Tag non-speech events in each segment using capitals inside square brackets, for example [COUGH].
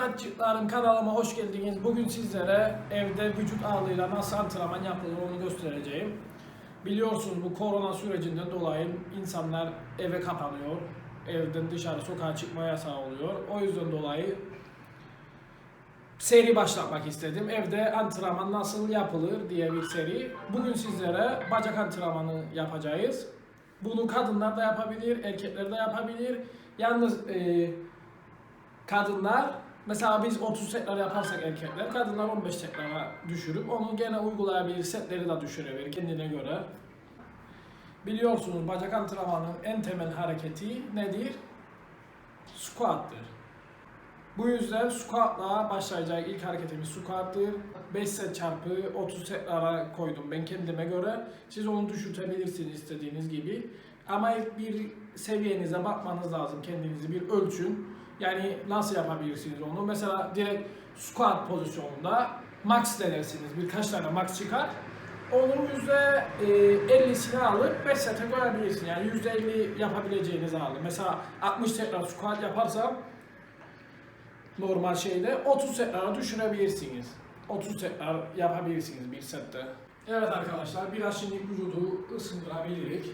Bardakçıklarım kanalıma hoş geldiniz. Bugün sizlere evde vücut ağırlığıyla nasıl antrenman yapılır onu göstereceğim. Biliyorsunuz bu korona sürecinden dolayı insanlar eve kapanıyor. Evden dışarı sokağa çıkma yasağı oluyor. O yüzden dolayı seri başlatmak istedim. Evde antrenman nasıl yapılır diye bir seri. Bugün sizlere bacak antrenmanı yapacağız. Bunu kadınlar da yapabilir, erkekler de yapabilir. Yalnız e, kadınlar mesela biz 30 setler yaparsak erkekler kadınlar 15 setlere düşürüp onu gene uygulayabilir setleri de düşürebilir kendine göre. Biliyorsunuz bacak antrenmanının en temel hareketi nedir? Squat'tır. Bu yüzden squat'la başlayacak ilk hareketimiz squat'tır. 5 set çarpı 30 setlere koydum ben kendime göre. Siz onu düşürtebilirsiniz istediğiniz gibi. Ama ilk bir seviyenize bakmanız lazım. Kendinizi bir ölçün. Yani nasıl yapabilirsiniz onu? Mesela direkt squat pozisyonunda max denersiniz. Birkaç tane max çıkar. Onun yüzde e, 50'sini alıp 5 sete koyabilirsiniz. Yani yüzde 50 yapabileceğinizi alın. Mesela 60 tekrar squat yaparsam normal şeyde 30 tekrar düşürebilirsiniz. 30 tekrar yapabilirsiniz bir sette. Evet arkadaşlar biraz şimdi vücudu ısındırabiliriz.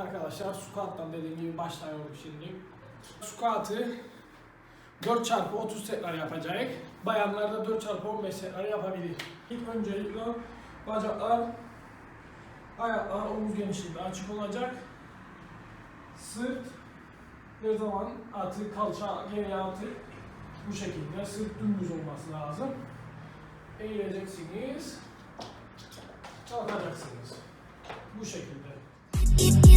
Arkadaşlar squat'tan dediğim gibi başlıyorum şimdi. Squat'ı 4 çarpı 30 setler yapacak. Bayanlar da 4 çarpı 15 setler yapabilir. İlk öncelikle bacaklar, ayaklar omuz genişliğinde açık olacak. Sırt her zaman atık, kalça geriye atık. Bu şekilde sırt dümdüz olması lazım. Eğileceksiniz. Kalkacaksınız. Bu şekilde.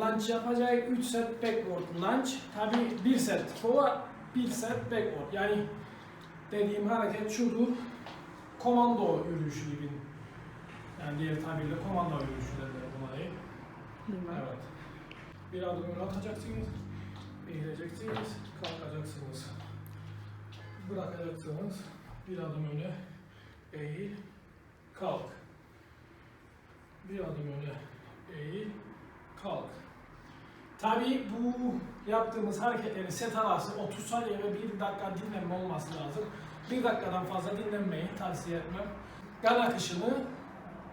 Lunge yapacak, 3 set backward lunge. Tabi 1 set forward, 1 set backward. Yani dediğim hareket şudur. Komando yürüyüşü gibi. Yani diğer tabirle komando yürüyüşü derler buna değil. Evet. Bir adım öne atacaksınız, eğileceksiniz, kalkacaksınız. Bırakacaksınız, bir adım öne, eğil, kalk. Bir adım öne eğil, kalk. Tabii bu yaptığımız hareketlerin set arası 30 saniye ve 1 dakika dinlenme olması lazım. 1 dakikadan fazla dinlenmeyi tavsiye etmem. Kan akışını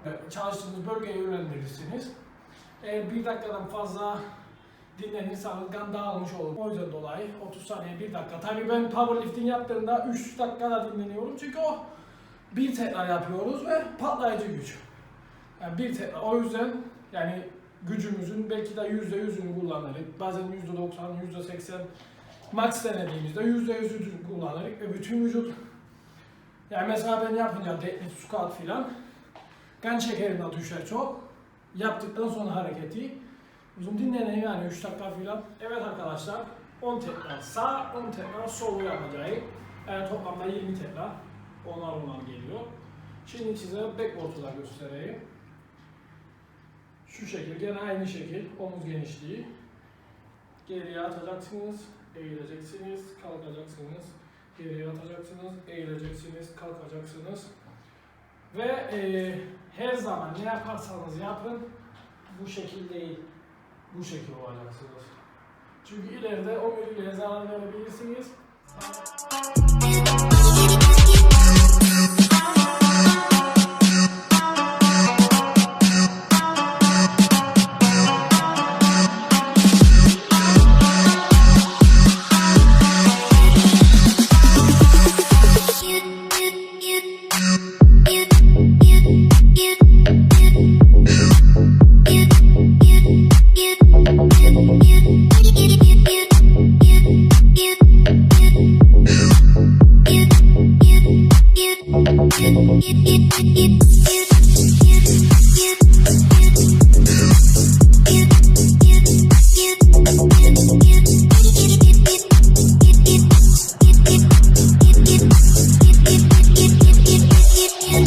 e, çalıştığınız bölgeye yönlendirirsiniz. Eğer 1 dakikadan fazla dinlenirseniz kan dağılmış olur. O yüzden dolayı 30 saniye 1 dakika. Tabii ben powerlifting yaptığımda 3 dakikada dinleniyorum çünkü o bir tekrar yapıyoruz ve patlayıcı güç. Yani bir te- o yüzden yani gücümüzün belki de yüzde yüzünü kullanırız. Bazen yüzde doksan, yüzde seksen max denediğimizde yüzde yüzünü kullanırız ve bütün vücut yani mesela ben yapınca deadlift, squat filan kan şekerim de düşer çok. Yaptıktan sonra hareketi uzun dinlenelim yani 3 dakika filan. Evet arkadaşlar 10 tekrar sağ, 10 tekrar sol yapacağız. Yani toplamda 20 tekrar. Onlar onlar geliyor. Şimdi size backboard'u da göstereyim. Şu şekil, gene aynı şekil, omuz genişliği. Geriye atacaksınız, eğileceksiniz, kalkacaksınız. Geriye atacaksınız, eğileceksiniz, kalkacaksınız. Ve e, her zaman ne yaparsanız yapın, bu şekil değil, bu şekil olacaksınız. Çünkü ileride omuriliğe zarar verebilirsiniz.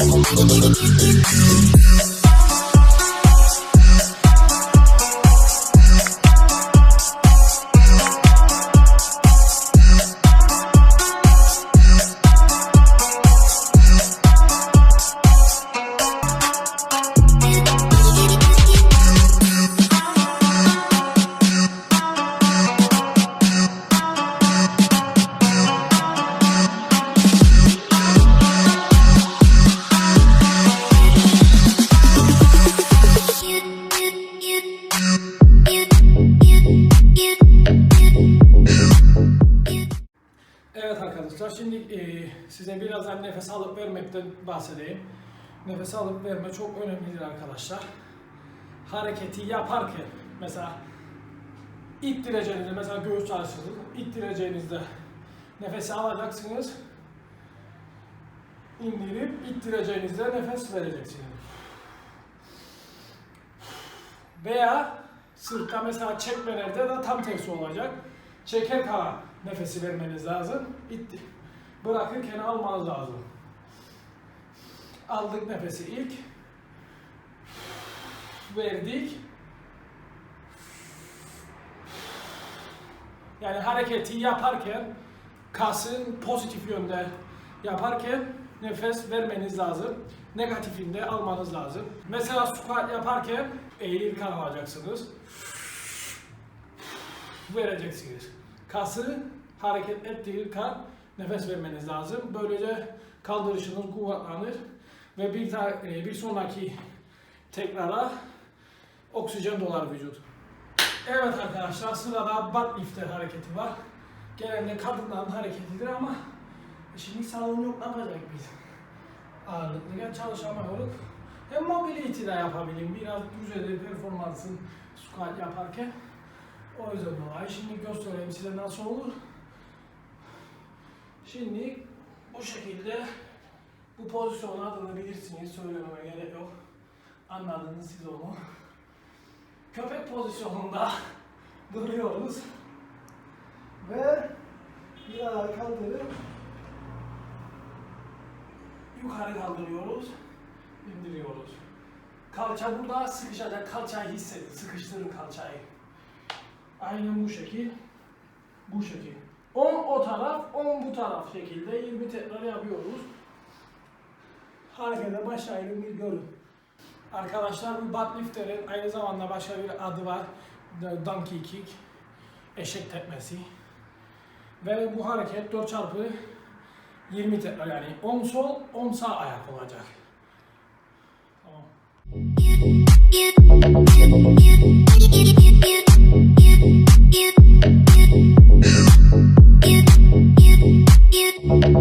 you. Size birazdan nefes alıp vermekten bahsedeyim. Nefes alıp verme çok önemlidir arkadaşlar. Hareketi yaparken mesela ittireceğinizde mesela göğüs açılır. ittireceğinizde nefesi alacaksınız. indirip ittireceğinizde nefes vereceksiniz. Veya sırtta mesela çekmelerde de tam tersi olacak. Çeker kala nefesi vermeniz lazım. İtti. Bırakırken almanız lazım. Aldık nefesi ilk. Verdik. Yani hareketi yaparken kasın pozitif yönde yaparken nefes vermeniz lazım. Negatifinde almanız lazım. Mesela squat yaparken eğilirken alacaksınız. Vereceksiniz. Kası hareket ettirirken nefes vermeniz lazım. Böylece kaldırışınız kuvvetlenir ve bir, e, bir sonraki tekrara oksijen dolar vücut. Evet arkadaşlar sırada butt lifter hareketi var. Genelde kadınların hareketidir ama şimdi salon yok ne yapacak biz? Ağırlıklı çalışamıyoruz. Hem mobility de yapabilirim. Biraz düzelir performansın squat yaparken. O yüzden dolayı şimdi göstereyim size nasıl olur. Şimdi bu şekilde bu pozisyon adını bilirsiniz. Söylememe gerek yok. Anladınız siz onu. Köpek pozisyonunda [LAUGHS] duruyoruz. Ve bir ayağı kaldırıp yukarı kaldırıyoruz. indiriyoruz. Kalça burada sıkışacak. Kalçayı hissedin. Sıkıştırın kalçayı. Aynen bu şekil. Bu şekil. 10 o taraf, 10 bu taraf şekilde 20 tekrar yapıyoruz. Harekete başlayalım bir görün. Arkadaşlar bu butt aynı zamanda başka bir adı var. Donkey Kick. Eşek tepmesi. Ve bu hareket 4 çarpı 20 tekrar yani 10 sol 10 sağ ayak olacak. Tamam.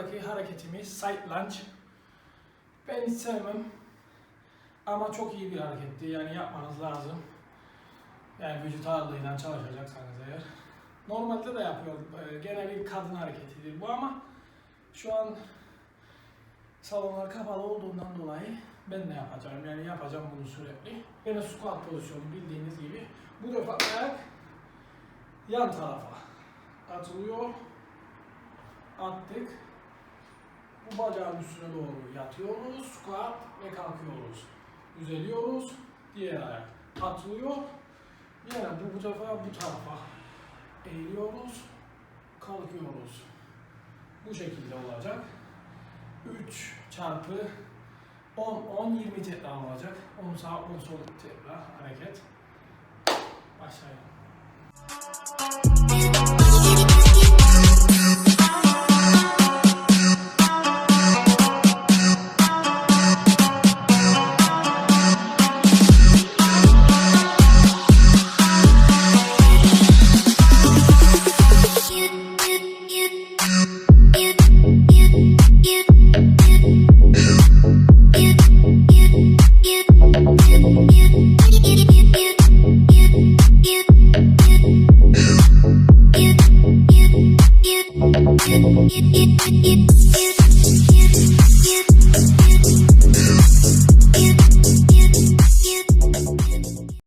Sıradaki hareketimiz side lunge. Ben hiç sevmem. Ama çok iyi bir hareketti. Yani yapmanız lazım. Yani vücut ağırlığıyla çalışacaksanız eğer. Normalde de yapıyorum. Ee, Gene bir kadın hareketidir bu ama şu an salonlar kapalı olduğundan dolayı ben de yapacağım. Yani yapacağım bunu sürekli. Yine squat pozisyonu bildiğiniz gibi. Bu defa ayak yan tarafa atılıyor. Attık. Bu bacağın üstüne doğru yatıyoruz. Squat ve kalkıyoruz. Düzeliyoruz. Diğer ayak atılıyor. Yine bu, bu defa bu tarafa eğiliyoruz. Kalkıyoruz. Bu şekilde olacak. 3 çarpı 10, 10, 20 tekrar olacak. 10 sağ, 10 sol tekrar hareket. Başlayalım.